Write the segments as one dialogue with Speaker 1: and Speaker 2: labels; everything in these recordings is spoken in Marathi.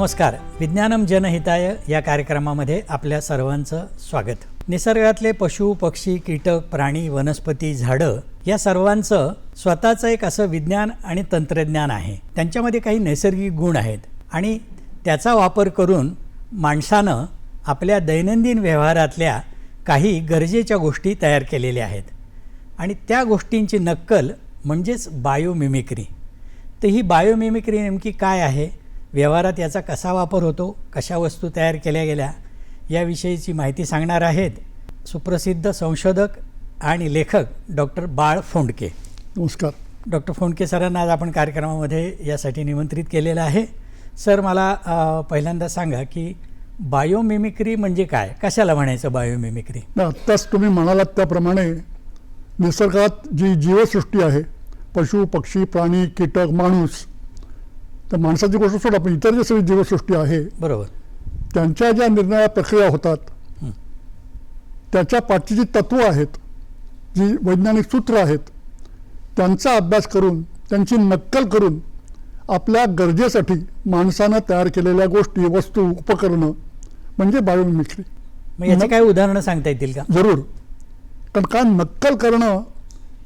Speaker 1: नमस्कार. विज्ञानम जनहिताय या कार्यक्रमामध्ये आपल्या सर्वांचं स्वागत. निसर्गातले पशु पक्षी कीटक प्राणी वनस्पती झाडं या सर्वांचं स्वतःचं एक असं विज्ञान आणि तंत्रज्ञान आहे. त्यांच्यामध्ये काही नैसर्गिक गुण आहेत आणि त्याचा वापर करून माणसानं आपल्या दैनंदिन व्यवहारातल्या काही गरजेच्या गोष्टी तयार केलेल्या आहेत. आणि त्या गोष्टींची नक्कल म्हणजेच बायोमिमिक्री. तर ही बायोमिमिक्री नेमकी काय आहे? व्यवहारात याचा कसा वापर होतो कशा वस्तू तयार केल्या गेल्या याविषयीची माहिती सांगणार आहेत सुप्रसिद्ध संशोधक आणि लेखक डॉक्टर बाळ फोंडके.
Speaker 2: नमस्कार.
Speaker 1: डॉक्टर फोंडके सरांना आज आपण कार्यक्रमामध्ये यासाठी निमंत्रित केलेलं आहे. सर मला पहिल्यांदा सांगा की बायोमिमिक्री म्हणजे काय? कशाला म्हणायचं बायोमिमिक्री?
Speaker 2: आत्ताच तुम्ही म्हणालात त्याप्रमाणे निसर्गात जी जीवसृष्टी आहे पशु पक्षी प्राणी कीटक माणूस तर माणसाची गोष्ट सोडा पण इतर जी सगळी जीवसृष्टी आहे
Speaker 1: बरोबर.
Speaker 2: त्यांच्या ज्या निर्णया प्रक्रिया होतात त्याच्या पाठची जी तत्त्वं आहेत जी वैज्ञानिक सूत्र आहेत त्यांचा अभ्यास करून त्यांची नक्कल करून आपल्या गरजेसाठी माणसानं तयार केलेल्या गोष्टी वस्तू उपकरणं म्हणजे बायोमिमिक्री
Speaker 1: मग याची काही उदाहरणं सांगता येतील का?
Speaker 2: जरूर. कारण का नक्कल करणं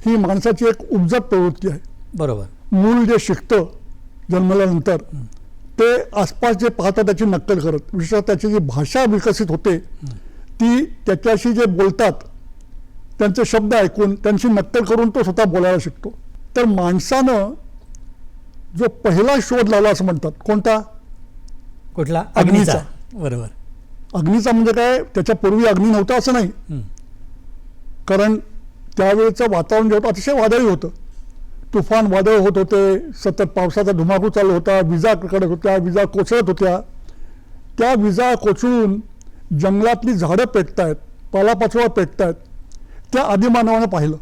Speaker 2: ही माणसाची एक उपजत प्रवृत्ती आहे.
Speaker 1: बरोबर.
Speaker 2: मूल जे शिकतं जन्मल्यानंतर ते आसपास जे पाहतं त्याची नक्कल करत विशेषतः त्याची जी भाषा विकसित होते ती त्याच्याशी जे बोलतात त्यांचे शब्द ऐकून त्यांची नक्कल करून तो स्वतः बोलायला शिकतो. तर माणसानं जो पहिला शोध लावला असं म्हणतात कोणता?
Speaker 1: कुठला?
Speaker 2: अग्नीचा.
Speaker 1: बरोबर.
Speaker 2: अग्नीचा म्हणजे काय? त्याच्यापूर्वी अग्नी नव्हता असं नाही. कारण त्यावेळेचं वातावरण जे होतं अतिशय वादळी होतं तुफान वादळ होत होते सतत पावसाचा धुमाकूळ चालू होता विजा कडक होत्या विजा कोसळत होत्या. त्या विजा कोसळून जंगलातली झाडं पेटतायत पालापाचोळा पेटतायत. त्या आदिमानवानं पाहिलं.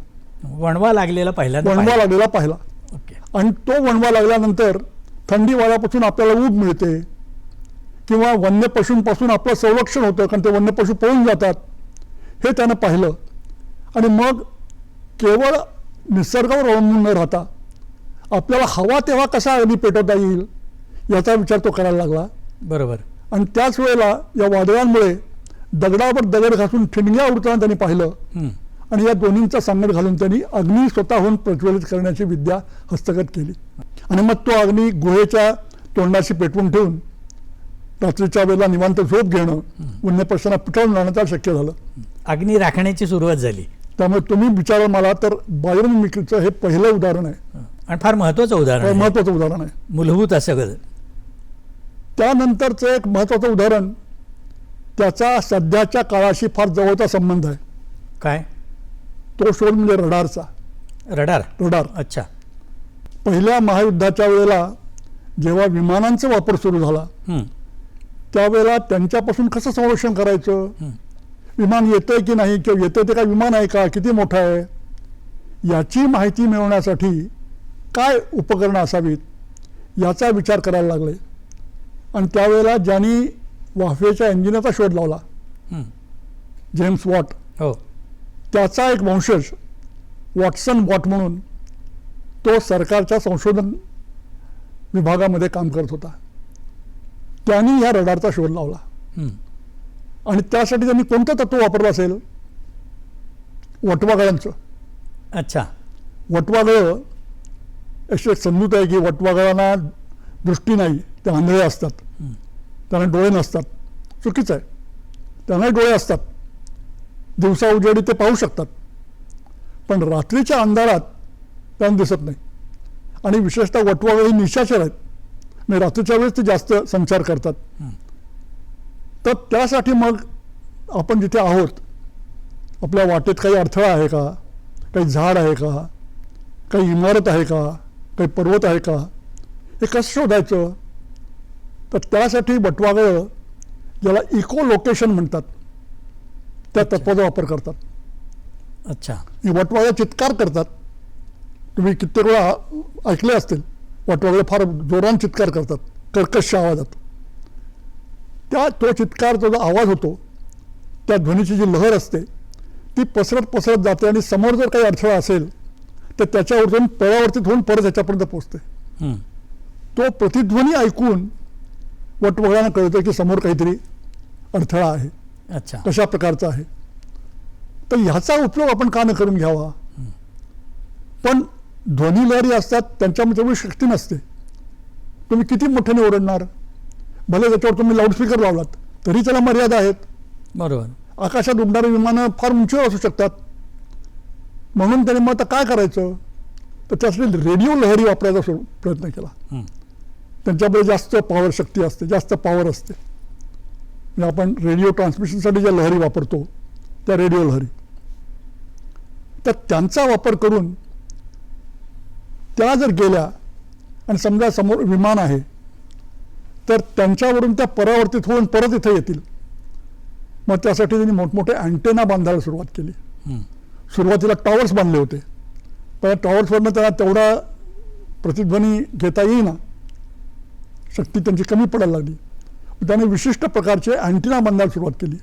Speaker 1: वणवा लागलेला पहिल्यांदा
Speaker 2: वणवा
Speaker 1: पाहिलं.
Speaker 2: लागलेला पाहिला.
Speaker 1: ओके.
Speaker 2: आणि तो वणवा लागल्यानंतर थंडी वाऱ्यापासून आपल्याला ऊब मिळते. किंवा वन्य पशूंपासून आपलं संरक्षण होतं कारण ते वन्य पशु पळून जातात. हे त्यानं पाहिलं. आणि मग केवळ निसर्गावर अवलंबून न राहता आपल्याला हवा तेव्हा कसा अग्नी पेटवता येईल याचा विचार तो करायला लागला.
Speaker 1: बरोबर.
Speaker 2: आणि त्याच वेळेला या वादळांमुळे दगडावर दगड घासून ठिणग्या उडताना त्यांनी पाहिलं. आणि या दोन्हींचा संगत घालून त्यांनी अग्नी स्वतःहून प्रज्वलित करण्याची विद्या हस्तगत केली. आणि मग तो अग्नी गुहेच्या तोंडाशी पेटवून ठेवून रात्रीच्या वेळेला निवांत झोप घेणं वन्य पक्षांना पिटाळून लावण्याचं शक्य झालं.
Speaker 1: अग्नी राखण्याची सुरुवात झाली.
Speaker 2: त्यामुळे तुम्ही विचारा मला तर बायोमिमिक्रीचं हे पहिलं उदाहरण आहे.
Speaker 1: आणि फार महत्वाचं उदाहरण आहे.
Speaker 2: महत्वाचं उदाहरण आहे.
Speaker 1: मूलभूत असं ग-
Speaker 2: त्यानंतरचं एक महत्वाचं उदाहरण त्याचा सध्याच्या काळाशी फार जवळचा संबंध आहे.
Speaker 1: काय?
Speaker 2: तो शोध म्हणजे रडारचा.
Speaker 1: रडार?
Speaker 2: रडार.
Speaker 1: अच्छा.
Speaker 2: पहिल्या महायुद्धाच्या वेळेला जेव्हा विमानांचा वापर सुरू झाला
Speaker 1: हं.
Speaker 2: त्यावेळेला त्यांच्यापासून कसं संरक्षण करायचं. विमान येतंय की नाही किंवा येतंय ते काय विमान आहे का किती मोठं आहे? याची माहिती मिळवण्यासाठी काय उपकरणं असावीत याचा विचार करायला लागले आणि त्यावेळेला ज्यांनी वाफेच्या इंजिनाचा शोध लावला. James Watt.
Speaker 1: हो.
Speaker 2: त्याचा एक वंशज वॉटसन वॉट म्हणून तो सरकारच्या संशोधन विभागामध्ये काम करत होता. त्यांनी ह्या रडारचा शोध लावला. आणि त्यासाठी त्यांनी कोणतं तत्व वापरलं असेल? वटवागळांचं
Speaker 1: अच्छा.
Speaker 2: वटवागळं अशी एक समजूत आहे की वटवागळांना दृष्टी नाही ते आंधळे असतात. त्यांना डोळे नसतात. चुकीचं आहे. त्यांनाही डोळे असतात. दिवसा उजेडी ते पाहू शकतात. पण रात्रीच्या अंधारात त्यांना दिसत नाही. आणि विशेषतः वटवाघळ ही निशाचर आहेत. म्हणजे रात्रीच्या वेळेस ते जास्त संचार करतात. तर त्यासाठी मग आपण जिथे आहोत आपल्या वाटेत काही अडथळा आहे का? काही झाड आहे का? काही इमारत आहे का? काही पर्वत आहे का? हे कसं शोधायचं? तर त्यासाठी बटवागळ ज्याला इको लोकेशन म्हणतात त्या तत्वाचा वापर करतात.
Speaker 1: अच्छा.
Speaker 2: हे वटवागळ चित्कार करतात. तुम्ही कित्येक वेळा ऐकले असतील वटवागळे फार जोरान चित्कार करतात कर्कश आवाजात. त्या तो चित्कार जो आवाज होतो त्या ध्वनीची जी लहर असते ती पसरत पसरत जाते आणि समोर जर काही अडथळा असेल तर त्याच्यावर जाऊन परावर्तित होऊन परत ह्याच्यापर्यंत पोचते. तो प्रतिध्वनी ऐकून वटवगळ्यांना कळतं की समोर काहीतरी अडथळा आहे.
Speaker 1: अच्छा.
Speaker 2: कशा प्रकारचा आहे? तर ह्याचा उपयोग आपण का न करून घ्यावा? पण ध्वनी लहरी असतात त्यांच्यामध्ये तेवढी शक्ती नसते. तुम्ही किती मोठ्याने ओरडणार? भले त्याच्यावर तुम्ही लाऊडस्पीकर लावलात तरी त्याला मर्यादा आहेत.
Speaker 1: बरोबर.
Speaker 2: आकाशात उडणारी विमानं फार उंचीवर असू शकतात. म्हणून त्याने मग आता काय करायचं? तर त्यासाठी रेडिओ लहरी वापरायचा प्रयत्न केला. त्यांच्याकडे जास्त पॉवर शक्ती असते जास्त पॉवर असते. म्हणजे आपण रेडिओ ट्रान्समिशनसाठी ज्या लहरी वापरतो त्या रेडिओ लहरी. तर त्यांचा वापर करून त्या जर गेल्या आणि समजा समोर विमान आहे तर त्यांच्यावरून त्या परावर्तित होऊन परत इथे येतील. मग त्यासाठी त्यांनी मोठमोठे अँटेना बांधायला सुरुवात केली. सुरुवातीला टॉवर्स बांधले होते. पण टॉवर्सवरनं त्यांना तेवढा प्रतिध्वनी घेता येईना. शक्ती त्यांची कमी पडायला लागली. त्याने विशिष्ट प्रकारचे अँटिना बांधायला सुरुवात केली.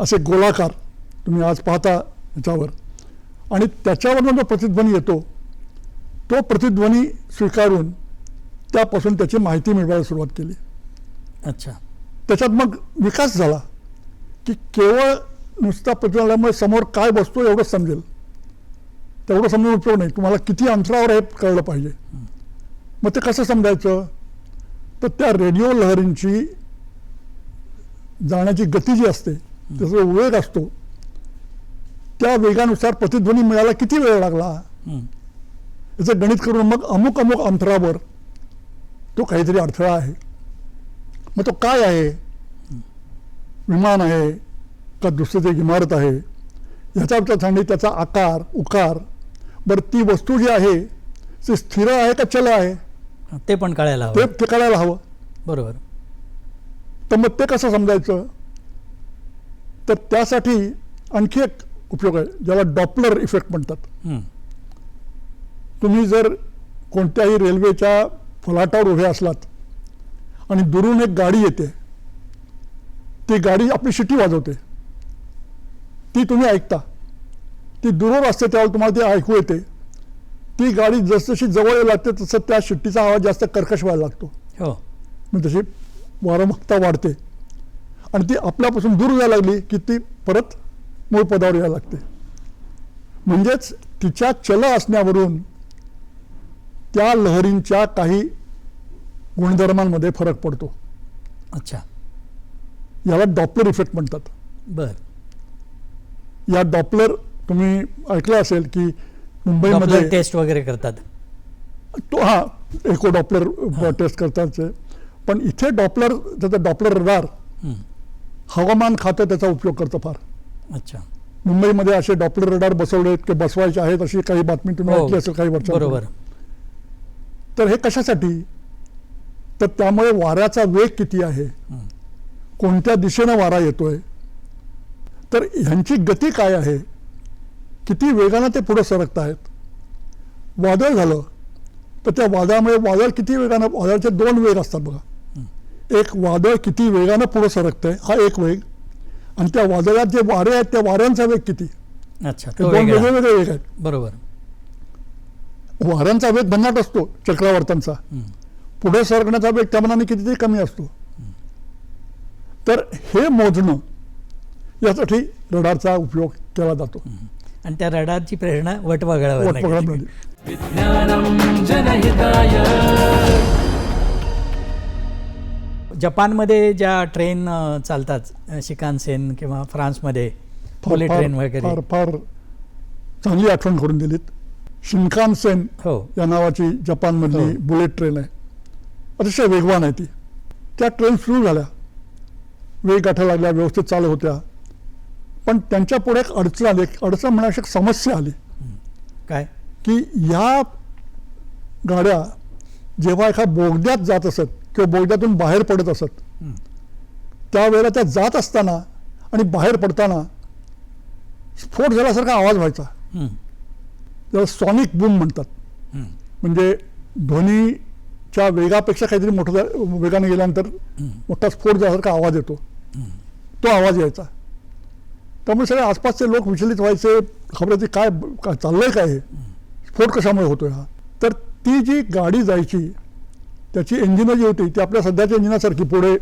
Speaker 2: असे गोलाकार तुम्ही आज पाहता याच्यावर. आणि त्याच्यावरनं जो प्रतिध्वनी येतो तो प्रतिध्वनी स्वीकारून त्यापासून त्याची माहिती मिळवायला सुरुवात केली.
Speaker 1: अच्छा.
Speaker 2: त्याच्यात मग विकास झाला की केवळ नुसता प्रतिमाल्यामुळे समोर काय बसतो एवढंच समजेल. तेवढं समजून उपयोग नाही. तुम्हाला किती अंतरावर आहे कळलं पाहिजे. मग ते कसं समजायचं? तर त्या रेडिओ लहरींची जाण्याची गती जी असते त्याचा वेग असतो. त्या वेगानुसार प्रतिध्वनी मिळायला किती वेळ लागला?
Speaker 1: हं.
Speaker 2: याचं गणित करून मग अमुक अमुक अंतरावर तो काहीतरी अडथळा आहे. मग तो काय आहे? विमान आहे का दुसरी एक इमारत आहे? याचा विचार सांगणे त्याचा आकार उकार बरं ती वस्तू जी आहे ती स्थिर आहे का चल आहे?
Speaker 1: ते पण कळायला
Speaker 2: ते
Speaker 1: हवं.
Speaker 2: ते कळायला हवं.
Speaker 1: बरोबर.
Speaker 2: तर मग ते कसं समजायचं? तर त्यासाठी आणखी एक उपयोग आहे ज्याला डॉपलर इफेक्ट म्हणतात. तुम्ही जर कोणत्याही रेल्वेच्या फलाटावर उभे असलात आणि दुरून एक गाडी येते. ती गाडी आपली शिटी वाजवते. ती तुम्ही ऐकता. ती दुरून असते त्यावेळेला तुम्हाला ती ऐकू येते. ती गाडी जसजशी जवळ यायला लागते तसं त्या शिट्टीचा आवाज जास्त कर्कश व्हायला लागतो.
Speaker 1: हो.
Speaker 2: मग तशी वारंवारता वाढते. आणि ती आपल्यापासून दूर जायला लागली की ती परत मूळ पदावर यायला लागते. म्हणजेच तिच्या चल असण्यावरून त्या लहरींच्या काही गुणधर्मांमध्ये फरक पडतो.
Speaker 1: अच्छा.
Speaker 2: याला डॉपलर इफेक्ट म्हणतात.
Speaker 1: बर.
Speaker 2: या डॉपलर तुम्ही ऐकलं असेल की मुंबईमध्ये
Speaker 1: टेस्ट वगैरे करतात.
Speaker 2: तो हा एको डॉपलर टेस्ट करतात पण इथे डॉपलर त्याचा डॉपलर रडार. हवामान खातं त्याचा उपयोग करतं फार.
Speaker 1: अच्छा.
Speaker 2: मुंबईमध्ये असे डॉपलर रडार बसवले आहेत की बसवायचे आहेत अशी काही बातमी तुम्ही
Speaker 1: हो.
Speaker 2: ऐकली असेल काही वर्षांपूर्वी?
Speaker 1: बरोबर.
Speaker 2: तर हे कशासाठी? तर त्यामुळे वाऱ्याचा वेग किती आहे. कोणत्या दिशेनं वारा येतोय? तर ह्यांची गती काय आहे? किती वेगानं ते पुढे सरकत आहेत वादळ झालं तर त्या वादळामुळे वादळ किती वेगानं वादळाचे दोन वेग असतात बघा. एक वादळ किती वेगानं पुढे सरकतंय हा एक वेग. आणि त्या वादळात जे वारे आहेत त्या वाऱ्यांचा वेग किती?
Speaker 1: अच्छा
Speaker 2: दोन
Speaker 1: वेगळा.
Speaker 2: वेगवेगळे वेग आहेत.
Speaker 1: बरोबर.
Speaker 2: वाऱ्यांचा वेग भन्नाट असतो चक्रवर्तांचा. पुढे सरकण्याचा वेग त्या मनाने कितीतरी कमी असतो. तर हे मोजणं यासाठी रडारचा उपयोग केला जातो.
Speaker 1: आणि त्या रडारची प्रेरणा
Speaker 3: जनहिताय.
Speaker 1: जपानमध्ये ज्या ट्रेन चालतात शिकानसेन किंवा फ्रान्समध्ये ट्रेन वगैरे.
Speaker 2: फार फार चांगली आठवण करून दिलीत. शिनकानसेन
Speaker 1: हो.
Speaker 2: या नावाची जपानमधली
Speaker 1: हो.
Speaker 2: बुलेट ट्रेन आहे. अतिशय वेगवान आहे ती. त्या ट्रेन सुरू झाल्या. वेग गाठा लागल्या व्यवस्थित चालू होत्या. पण त्यांच्या पुढे एक अडचण आली एक अडचण म्हणण्याची एक समस्या आली.
Speaker 1: काय?
Speaker 2: की ह्या गाड्या जेव्हा एका बोगद्यात जात असत किंवा बोगद्यातून बाहेर पडत असत. त्यावेळेला त्या जात असताना आणि बाहेर पडताना स्फोट झाल्यासारखा आवाज व्हायचा. त्याला सॉनिक बूम म्हणतात. म्हणजे ध्वनीच्या वेगापेक्षा काहीतरी मोठं वेगाने गेल्यानंतर. मोठा स्फोट झाल्यासारखा आवाज येतो. तो आवाज यायचा. त्यामुळे सगळे आसपासचे लोक विचलित व्हायचे. खबरायचे काय काय चाललंय काय हे? स्फोट कशामुळे होतोय हा? तर ती जी गाडी जायची त्याची इंजिनं जी होती ती आपल्या सध्याच्या इंजिनासारखी पुढे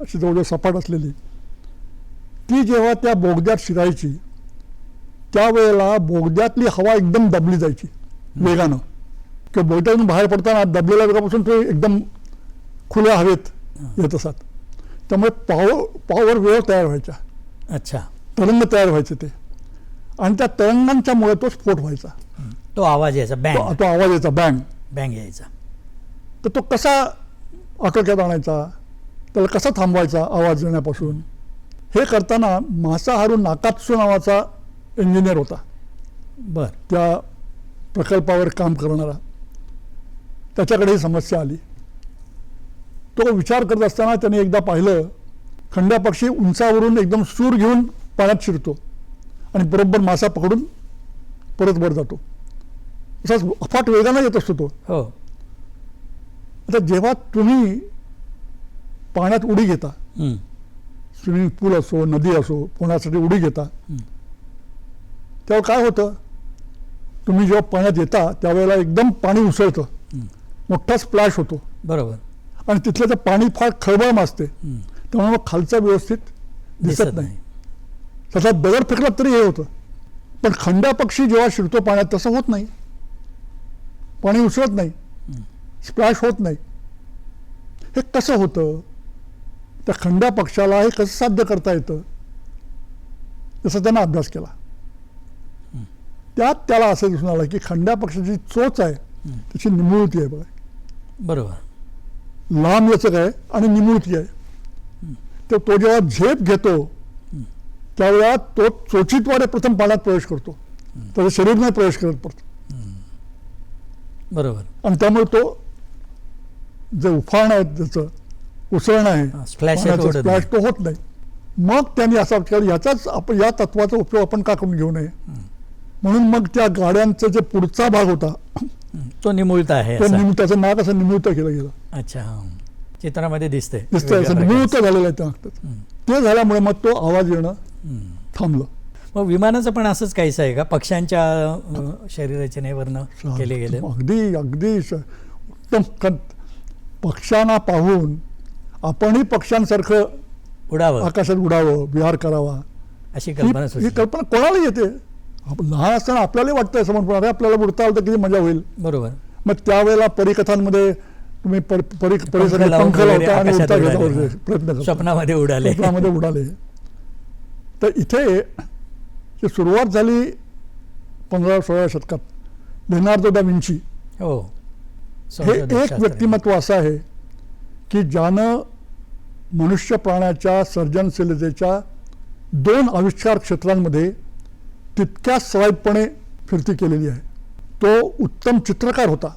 Speaker 2: अशी जवळजवळ सपाट असलेली. ती जेव्हा त्या बोगद्यात शिरायची त्यावेळेला बोगद्यातली हवा एकदम दबली जायची वेगानं. किंवा बोगद्यातून बाहेर पडताना दबलेल्या वेगापासून तो एकदम खुल्या हवेत येत असत त्यामुळे पावर पावर वेव तयार व्हायच्या
Speaker 1: अच्छा.
Speaker 2: तरंग तयार व्हायचे ते. आणि त्या तरंगांच्यामुळे तो स्फोट व्हायचा.
Speaker 1: तो आवाज यायचा बँग
Speaker 2: तो आवाज यायचा बँग
Speaker 1: बँग यायचा.
Speaker 2: तर तो कसा आटोक्यात आणायचा त्याला कसा थांबवायचा आवाज येण्यापासून हे करताना मासाहारू नाकात्सू नावाचा इंजिनियर होता.
Speaker 1: बर.
Speaker 2: त्या प्रकल्पावर काम करणारा. त्याच्याकडे ही समस्या आली. तो विचार करत असताना त्याने एकदा पाहिलं खंड्या पक्षी उंचावरून एकदम सूर घेऊन पाण्यात शिरतो आणि बरोबर मासा पकडून परत वर जातो. असाच अफाट वेगानं येत असतो तो.
Speaker 1: हो.
Speaker 2: आता जेव्हा तुम्ही पाण्यात उडी घेता स्विमिंग पूल असो नदी असो पोहण्यासाठी उडी घेता तेव्हा काय होतं? तुम्ही जेव्हा पाण्यात येता त्यावेळेला एकदम पाणी उसळतं. मोठा स्प्लॅश होतो.
Speaker 1: बरोबर.
Speaker 2: आणि तिथलं ते पाणी फार खळबळ माजते.
Speaker 1: हं.
Speaker 2: त्यामुळे मग खालचं व्यवस्थित दिसत
Speaker 1: नाही.
Speaker 2: तसा दगड फेकला तरी हे होतं. पण खंड्या पक्षी जेव्हा शिरतो पाण्यात तसं होत नाही. पाणी उसळत नाही. स्प्लॅश होत नाही. हे कसं होतं? त्या खंड्या पक्षाला हे कसं साध्य करता येतं? याचा त्यानं अभ्यास केला. त्यात त्याला असं दिसून आलं की खंड्या पक्षाची चोच आहे. त्याची निमुळती आहे बघा.
Speaker 1: बरोबर.
Speaker 2: लांब लचक आहे आणि निमुळती आहे. तर तो जेव्हा झेप घेतो त्यावेळेला तो चोचितवारे प्रथम पाण्यात प्रवेश करतो. त्याचं शरीर नाही प्रवेश करत परत.
Speaker 1: बरोबर.
Speaker 2: आणि त्यामुळे तो जे उफाण आहे त्याचं उसळण आहे
Speaker 1: splash
Speaker 2: तो होत नाही. मग त्यांनी असा विचार आपण या तत्वाचा उपयोग आपण का करून घेऊ नये? म्हणून मग त्या गाड्यांचा जे पुढचा भाग होता
Speaker 1: तो निमुळता आहे
Speaker 2: तो. निम त्याचं नाक असं निमित्त केलं गेलं?
Speaker 1: अच्छा. चित्रामध्ये दिसतंय.
Speaker 2: दिसतंय असं
Speaker 1: प्रकारचं.
Speaker 2: झालेलं आहे त्या. ते झाल्यामुळे मग तो आवाज येणं. थांबलं.
Speaker 1: मग विमानाचं पण असंच काहीच आहे का? पक्ष्यांच्या शरीररचनेवरनं केले गेले.
Speaker 2: अगदी अगदी उत्तम पक्ष्यांना पाहून आपणही पक्ष्यांसारखं
Speaker 1: उडावं.
Speaker 2: आकाशात उडावं विहार करावा.
Speaker 1: अशी कल्पना
Speaker 2: ही कल्पना कोणाला येते? लहान असताना आपल्याला वाटतंय समर्पण अरे आपल्याला उडता आलं तर किती मजा होईल.
Speaker 1: बरोबर.
Speaker 2: मग त्यावेळेला परिकथांमध्ये तुम्ही पंख लावता आणि उडता घेता प्रयत्न
Speaker 1: स्वप्नामध्ये उडाले.
Speaker 2: स्वप्नामध्ये उडाले. तर इथे सुरुवात झाली पंधरा सोळा शतकात लेनार्दो दा विंची.
Speaker 1: हो.
Speaker 2: हे एक. व्यक्तिमत्व असं आहे की ज्यानं मनुष्य प्राण्याच्या सर्जनशीलतेच्या दोन आविष्कार क्षेत्रांमध्ये तितक्या सवाईपणे फिरती केलेली आहे. तो उत्तम चित्रकार होता.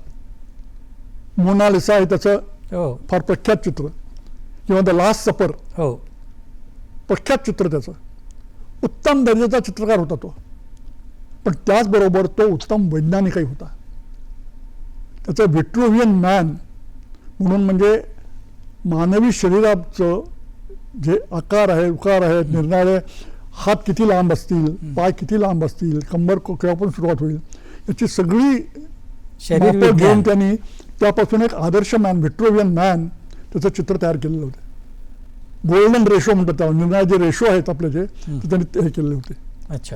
Speaker 2: मोनालिसा हे त्याचं
Speaker 1: हो.
Speaker 2: फार प्रख्यात चित्र. किंवा द लास्ट सपर
Speaker 1: हो.
Speaker 2: प्रख्यात चित्र त्याचं. उत्तम दर्जाचा चित्रकार होता तो. पण त्याचबरोबर तो उत्तम वैज्ञानिकही होता. त्याचं विट्रोव्हियन मॅन म्हणून म्हणजे मानवी शरीराचं जे आकार आहे उकार आहेत निर्णारे हात किती लांब असतील पाय किती लांब असतील कंबर को- केव्हापासून सुरुवात होईल याची सगळी घेऊन त्यांनी त्यापासून एक आदर्श मॅन व्हिट्रोवियन मॅन त्याचं चित्र तयार केलेलं होतं. गोल्डन रेशो म्हणतात त्याला निर्णय जे रेशो आहेत आपले जे ते त्यांनी हे केलेले होते.
Speaker 1: अच्छा.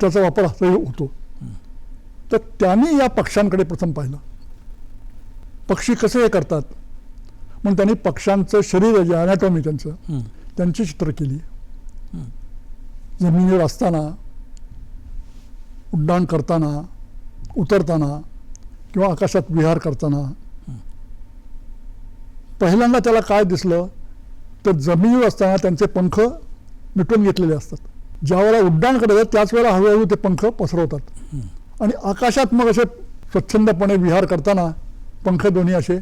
Speaker 2: त्याचा वापर होतो. तर त्यांनी या पक्ष्यांकडे प्रथम पाहिलं. पक्षी कसे हे करतात? मग त्यांनी पक्ष्यांचं शरीर जे अनॅटॉमी त्यांचं. त्यांची चित्र केली. जमिनीवर असताना उड्डाण करताना उतरताना किंवा आकाशात विहार करताना पहिल्यांदा त्याला काय दिसलं? तर जमिनीवर असताना त्यांचे पंख मिटून घेतलेले असतात. ज्यावेळेला उड्डाण करायचं त्याच वेळेला हळूहळू ते पंख पसरवतात. आणि आकाशात मग असे स्वच्छंदपणे विहार करताना पंख दोन्ही असे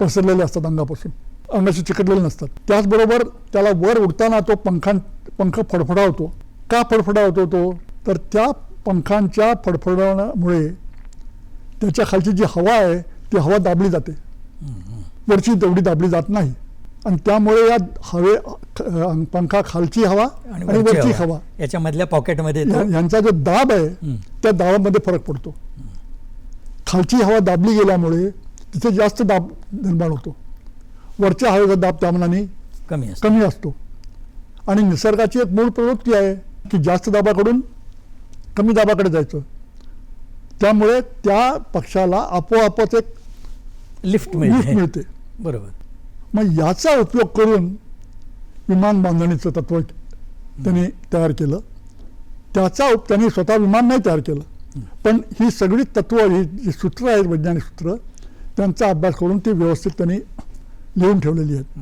Speaker 2: पसरलेले असतात अंगापासून. अंगाशी चिकटलेले नसतात. त्याचबरोबर त्याला वर उडताना तो पंखां पंख फडफडावतो. का फडफडावतो तो? तर त्या पंखांच्या फडफडण्यामुळे त्याच्या खालची जी हवा आहे ती हवा दाबली जाते. वरची तेवढी दाबली जात नाही. आणि त्यामुळे या हवे पंखा खालची हवा
Speaker 1: आणि वरची हवा.
Speaker 2: हवा.
Speaker 1: याच्या मधल्या पॉकेटमध्ये
Speaker 2: यांचा जो दाब आहे. त्या दाबामध्ये फरक पडतो. खालची हवा दाबली गेल्यामुळे तिथे जास्त दाब निर्माण होतो. वरच्या हवेचा दाब त्या मनाने
Speaker 1: कमी
Speaker 2: कमी असतो. आणि निसर्गाची एक मूळ प्रवृत्ती आहे की जास्त दाबाकडून कमी दाबाकडे जायचं. त्यामुळे त्या पक्षाला आपोआपच एक
Speaker 1: लिफ्ट
Speaker 2: लिफ्ट
Speaker 1: मिळते. बरोबर.
Speaker 2: मग याचा उपयोग करून विमान बांधणीचं तत्व त्यांनी तयार केलं. त्याचा उप त्यांनी स्वतः विमान नाही तयार केलं. पण ही सगळी तत्व ही जी सूत्र आहेत वैज्ञानिक सूत्र त्यांचा अभ्यास करून ती व्यवस्थित त्यांनी लिहून ठेवलेली आहेत.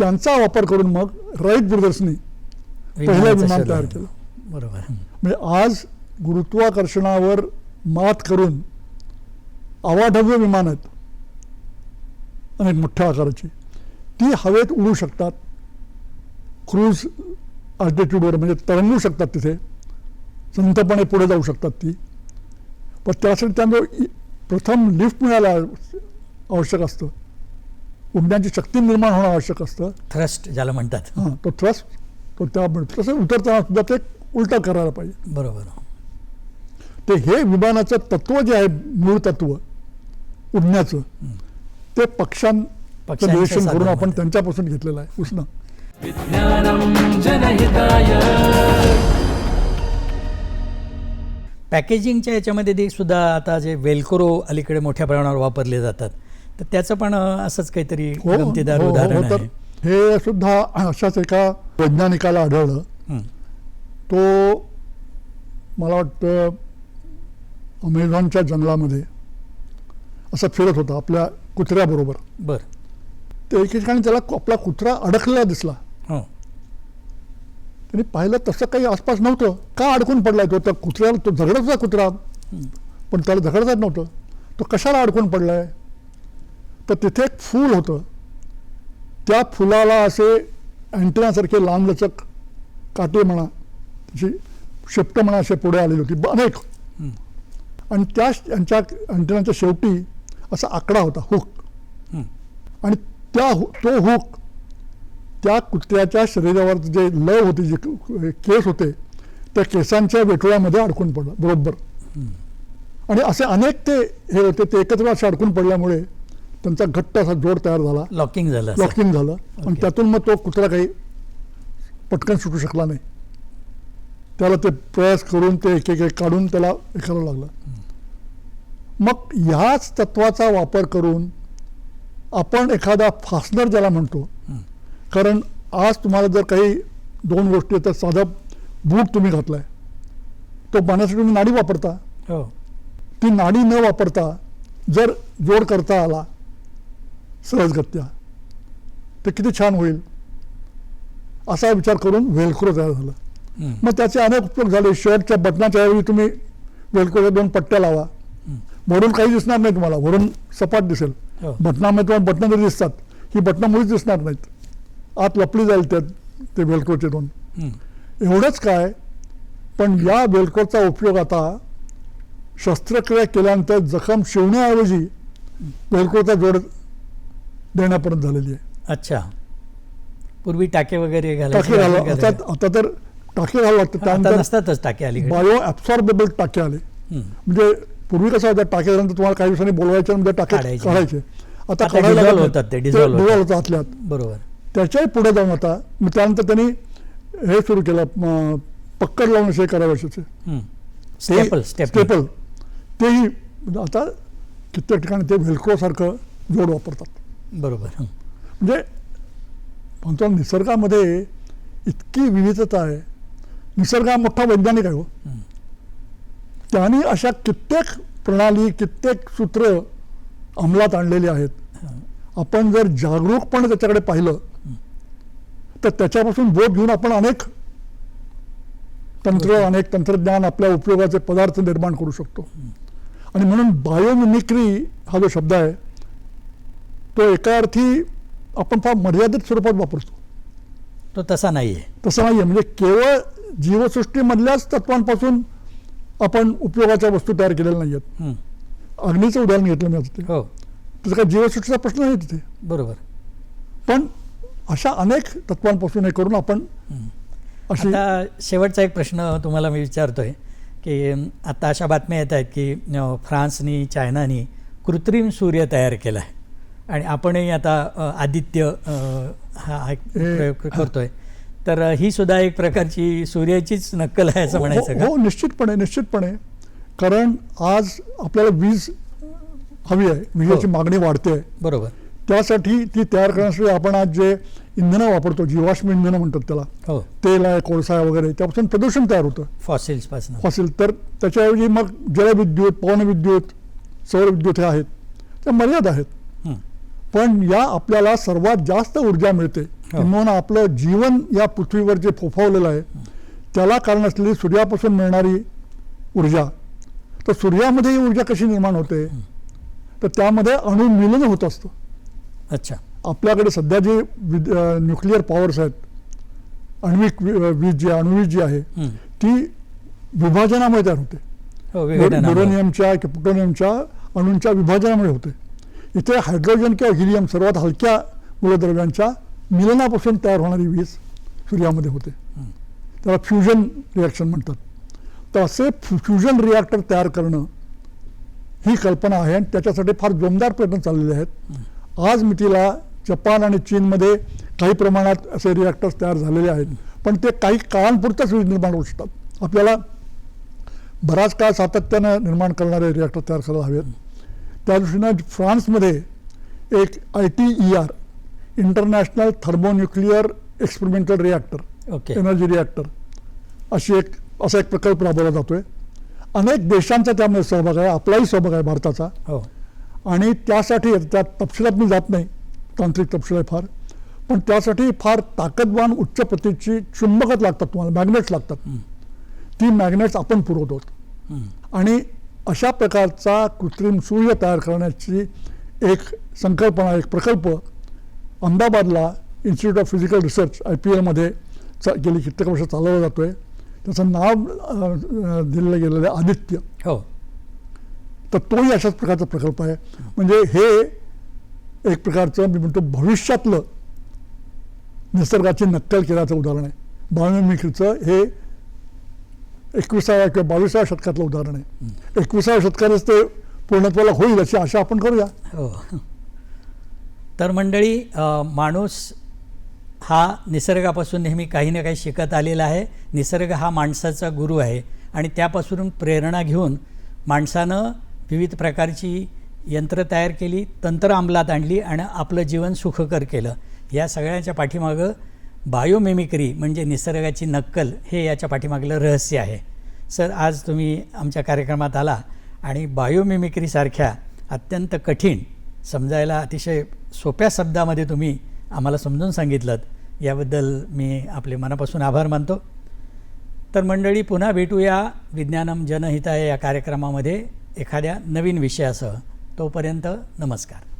Speaker 2: त्यांचा वापर करून मग राईट ब्रदर्सनी पहिलं विमान तयार. केलं.
Speaker 1: बरोबर.
Speaker 2: म्हणजे आज गुरुत्वाकर्षणावर मात करून अवाढव्य विमान आहेत. अनेक मोठ्या आकाराची. ती हवेत उडू शकतात. क्रूज अल्टिट्यूडवर म्हणजे तरंगू शकतात तिथे. संतपणे पुढे जाऊ शकतात ती. पण त्यासाठी त्यांना प्रथम लिफ्ट मिळायला आवश्यक असतं. उडण्याची शक्ती निर्माण होणं आवश्यक असतं.
Speaker 1: थ्रस्ट ज्याला म्हणतात.
Speaker 2: हां तो थ्रस्ट तो त्या तसं उतरताना सुद्धा ते उलटा करायला पाहिजे.
Speaker 1: बरोबर.
Speaker 2: ते हे विमानाचं तत्व जे आहे मूळ तत्व उडण्याचं ते
Speaker 1: पक्ष्यांच्या
Speaker 2: निरीक्षण करून आपण. त्यांच्यापासून घेतलेलं आहे उष्ण.
Speaker 1: पॅकेजिंगच्या याच्यामध्ये ते सुद्धा आता जे वेलक्रो अलीकडे मोठ्या प्रमाणावर वापरले जातात. तर त्याचं पण असंच काहीतरी
Speaker 2: हो
Speaker 1: गमतीदार
Speaker 2: हो, हो,
Speaker 1: उदाहरण
Speaker 2: तर
Speaker 1: आहे.
Speaker 2: हे सुद्धा अशाच एका वैज्ञानिकाला आढळलं.
Speaker 1: हं.
Speaker 2: तो मला वाटतं अमेझॉनच्या जंगलामध्ये असं फिरत होता आपल्या कुत्र्याबरोबर.
Speaker 1: बरं.
Speaker 2: ते एके ठिकाणी त्याला आपला कुत्रा अडकलेला दिसला.
Speaker 1: हो.
Speaker 2: त्यांनी पाहिलं तसं काही आसपास नव्हतं. का अडकून पडलाय तो? त्या कुत्र्याला तो झगडत होता कुत्रा. पण त्याला झगडतच नव्हतं. तो कशाला अडकून पडलाय? तर तिथे एक फूल होतं. त्या फुलाला असे अँटेनासारखे लांबलचक काटे म्हणा त्याची शेपट म्हणा असे पुढे आलेली होती. अनेक. आणि त्या त्यांच्या अँटेनाच्या शेवटी असा आकडा होता हुक. आणि त्या हु- तो हुक त्या कुत्र्याच्या शरीरावर जे लव होते जे केस होते त्या केसांच्या वेटोळ्यामध्ये अडकून पडलं बरोबर. आणि असे अनेक ते हे होते ते एकत्र असे अडकून पडल्यामुळे त्यांचा घट्ट असा जोड तयार झाला.
Speaker 1: लॉकिंग झालं.
Speaker 2: लॉकिंग झालं. आणि. त्यातून मग तो कुत्रा काही पटकन सुटू शकला नाही. त्याला ते प्रयास करून ते एक एक काढून त्याला हे करावं लागलं. मग ह्याच तत्वाचा वापर करून आपण एखादा फासनर ज्याला म्हणतो कारण आज तुम्हाला जर काही दोन गोष्टी तर साधं बूट तुम्ही घातलाय. तो बांधण्यासाठी तुम्ही नाडी वापरता.
Speaker 1: हो.
Speaker 2: ती नाडी न वापरता जर जोड करता आला सहजगत्या तर किती छान होईल असा विचार करून वेलक्रो तयार झालं. मग त्याचे अनेक उपयोग झाले. शर्टच्या बटनाच्या ऐवजी तुम्ही वेलक्रोच्या दोन पट्ट्या लावा. वरून काही दिसणार नाही तुम्हाला. वरून सपाट दिसेल.
Speaker 1: हो.
Speaker 2: बटनामध्ये तुम्हाला बटणं जरी दिसतात ही बटणं मुळीच दिसणार नाहीत. आत लपली जाईल त्या ते वेलक्रोचे दोन. एवढंच काय पण या वेलक्रोचा उपयोग आता शस्त्रक्रिया केल्यानंतर जखम शिवण्याऐवजी वेलक्रोचा जोड देण्यापर्यंत झालेली आहे.
Speaker 1: अच्छा. पूर्वी टाके वगैरे
Speaker 2: टाके आता आता तर टाके घालावं लागतं. त्यानंतर
Speaker 1: नसतातच टाके अलीकडे.
Speaker 2: बायो ॲब्सॉर्बेबल टाके आले. म्हणजे पूर्वी कसं होतं टाके झाल्यानंतर तुम्हाला काही दिवसांनी बोलवायचे म्हणजे टाके
Speaker 1: काढायचे.
Speaker 2: आता काढायला.
Speaker 1: होतात ते, dissolve होतात.
Speaker 2: होतात आतल्या आत
Speaker 1: बरोबर.
Speaker 2: त्याच्याही पुढे जाऊन आता मग त्यानंतर त्यांनी हे सुरू केलं पक्कड लावून
Speaker 1: हं. स्टेपल स्टेपल
Speaker 2: स्टेपल तेही आता कित्येक ठिकाणी ते व्हेल्क्रोसारखं जोड वापरतात.
Speaker 1: बरोबर.
Speaker 2: म्हणजे म्हणतो निसर्गामध्ये इतकी विविधता आहे. निसर्ग हा मोठा वैज्ञानिक आहे हो. त्याने अशा कित्येक प्रणाली कित्येक सूत्र अंमलात आणलेली आहेत. आपण जर जागरूकपणे त्याच्याकडे पाहिलं तर त्याच्यापासून बोध घेऊन आपण अनेक तंत्र अनेक तंत्रज्ञान आपल्या उपयोगाचे पदार्थ निर्माण करू शकतो. आणि म्हणून बायोमिमिक्री हा जो शब्द आहे तो एका अर्थी आपण फार मर्यादित स्वरूपात वापरतो.
Speaker 1: तो तसा नाही आहे
Speaker 2: तसं नाही आहे म्हणजे केवळ जीवसृष्टीमधल्याच तत्वांपासून आपण उपयोगाच्या वस्तू तयार केलेल्या नाही आहेत. अग्नीचं उदाहरण घेतलं मी आता
Speaker 1: हो.
Speaker 2: त्याचा काही जीवसृष्टीचा प्रश्न नाही तिथे.
Speaker 1: बरोबर.
Speaker 2: पण अशा अनेक तत्वांपासून हे करून आपण अशी
Speaker 1: शेवटचा एक प्रश्न तुम्हाला मी विचारतोय की आता अशा बातम्या येत आहेत की फ्रान्सनी चायनानी कृत्रिम सूर्य तयार केला आहे आणि आपणही आता आदित्य हा
Speaker 2: हे-
Speaker 1: प्रयोग करतोय. तर ही सुद्धा एक प्रकारची सूर्याचीच नक्कल आहे असं म्हणायचं
Speaker 2: हो
Speaker 1: का?
Speaker 2: हो, निश्चितपणे निश्चितपणे. कारण आज आपल्याला वीज हवी आहे विजेची
Speaker 1: हो.
Speaker 2: मागणी वाढते. आहे
Speaker 1: बरोबर.
Speaker 2: त्यासाठी ती तयार करण्यासाठी आपण आज जे इंधनं वापरतो जीवाश्म इंधनं म्हणतात त्याला
Speaker 1: हो.
Speaker 2: तेल आहे कोळसा आहे वगैरे त्यापासून प्रदूषण तयार होतं.
Speaker 1: फॉसिल्सपासून
Speaker 2: फॉसिल तर त्याच्याऐवजी मग जलविद्युत पवनविद्युत सौरविद्युत हे आहेत. त्या मर्याद आहेत.
Speaker 1: हं.
Speaker 2: पण या आपल्याला सर्वात जास्त ऊर्जा मिळते
Speaker 1: हो.
Speaker 2: किंवा आपलं जीवन या पृथ्वीवर जे फोफावलेलं आहे त्याला कारण असलेली सूर्यापासून मिळणारी ऊर्जा तर सूर्यामध्ये ही ऊर्जा कशी निर्माण होते तर त्यामध्ये अणुमिलन होत असतं
Speaker 1: अच्छा
Speaker 2: आपल्याकडे सध्या जे न्यूक्लिअर पॉवर्स आहेत आण्विक वि- अ, वीज जी अणुवीज जी आहे
Speaker 1: हं.
Speaker 2: ती विभाजनामुळे तयार होते
Speaker 1: हो.
Speaker 2: युरेनियमच्या किंवा प्लुटोनियमच्या अणूंच्या विभाजनामुळे होते इथे हायड्रोजन किंवा हिलियम सर्वात हलक्या मूलद्रव्यांच्या मिलनापासून तयार होणारी वीज सूर्यामध्ये होते. त्याला फ्युजन रिॲक्शन म्हणतात. तर असे फ्युजन रिॲक्टर तयार करणं ही कल्पना आहे आणि त्याच्यासाठी फार जोमदार प्रयत्न चाललेले आहेत. आज मितीला जपान आणि चीनमध्ये काही प्रमाणात असे रिॲक्टर्स तयार झालेले आहेत. पण ते काही काळांपुरतंच वीज निर्माण होऊ शकतात. आपल्याला बराच काळ सातत्यानं निर्माण करणारे रिॲक्टर तयार करायला हवेत. त्या दृष्टीनं फ्रान्समध्ये एक I T E R international thermonuclear experimental reactor
Speaker 1: okay.
Speaker 2: Energy reactor अशी एक असा एक प्रकल्प राबवला जातोय. अनेक देशांचा त्यामध्ये सहभाग आहे आपलाही सहभाग आहे भारताचा.
Speaker 1: हो.
Speaker 2: आणि त्यासाठी त्या तपशिलात मी जात नाही तांत्रिक तपशील आहे फार. पण त्यासाठी फार ताकदवान उच्च प्रतीची चुंबकच लागतात तुम्हाला मॅग्नेट्स लागतात. ती मॅग्नेट्स आपण पुरवतो. आणि अशा प्रकारचा कृत्रिम सूर्य तयार करण्याची एक संकल्पना एक प्रकल्प अहमदाबादला institute of physical research I P एलमध्ये चा गेली कित्येक वर्ष चालवला जातो आहे त्याचं नाव दिलेलं गेलेलं आहे आदित्य.
Speaker 1: हो.
Speaker 2: तर तोही अशाच प्रकारचा प्रकल्प आहे. म्हणजे हे एक प्रकारचं मी म्हणतो भविष्यातलं निसर्गाची नक्कल केल्याचं उदाहरण आहे. बायोमिमिक्रीचं हे एकविसाव्या किंवा बावीसाव्या शतकातलं उदाहरण आहे. एकविसाव्या शतकातच ते पूर्णत्वाला होईल अशी आशा आपण करूया.
Speaker 1: हो. तर मंडळी माणूस हा निसर्गापासून नेहमी काही ना काही शिकत आलेला आहे. निसर्ग हा माणसाचा गुरु आहे आणि त्यापासून प्रेरणा घेऊन माणसानं विविध प्रकारची यंत्र तयार केली तंत्र अंमलात आणली आणि आपलं जीवन सुखकर केलं. या सगळ्याच्या पाठीमागं बायोमेमिक्री म्हणजे निसर्गाची नक्कल हे याच्या पाठीमागलं रहस्य आहे. सर आज तुम्ही आमच्या कार्यक्रमात आला आणि बायोमेमिक्रीसारख्या अत्यंत कठीण समजायला अतिशय सोप्या शब्दामध्ये तुम्ही आम्हाला समजून सांगितलं याबद्दल मी आपले मनापासून आभार मानतो. तर मंडळी पुन्हा भेटूया विज्ञानम जनहिताय या कार्यक्रमामध्ये एखाद्या नवीन विषयासह. तोपर्यंत नमस्कार.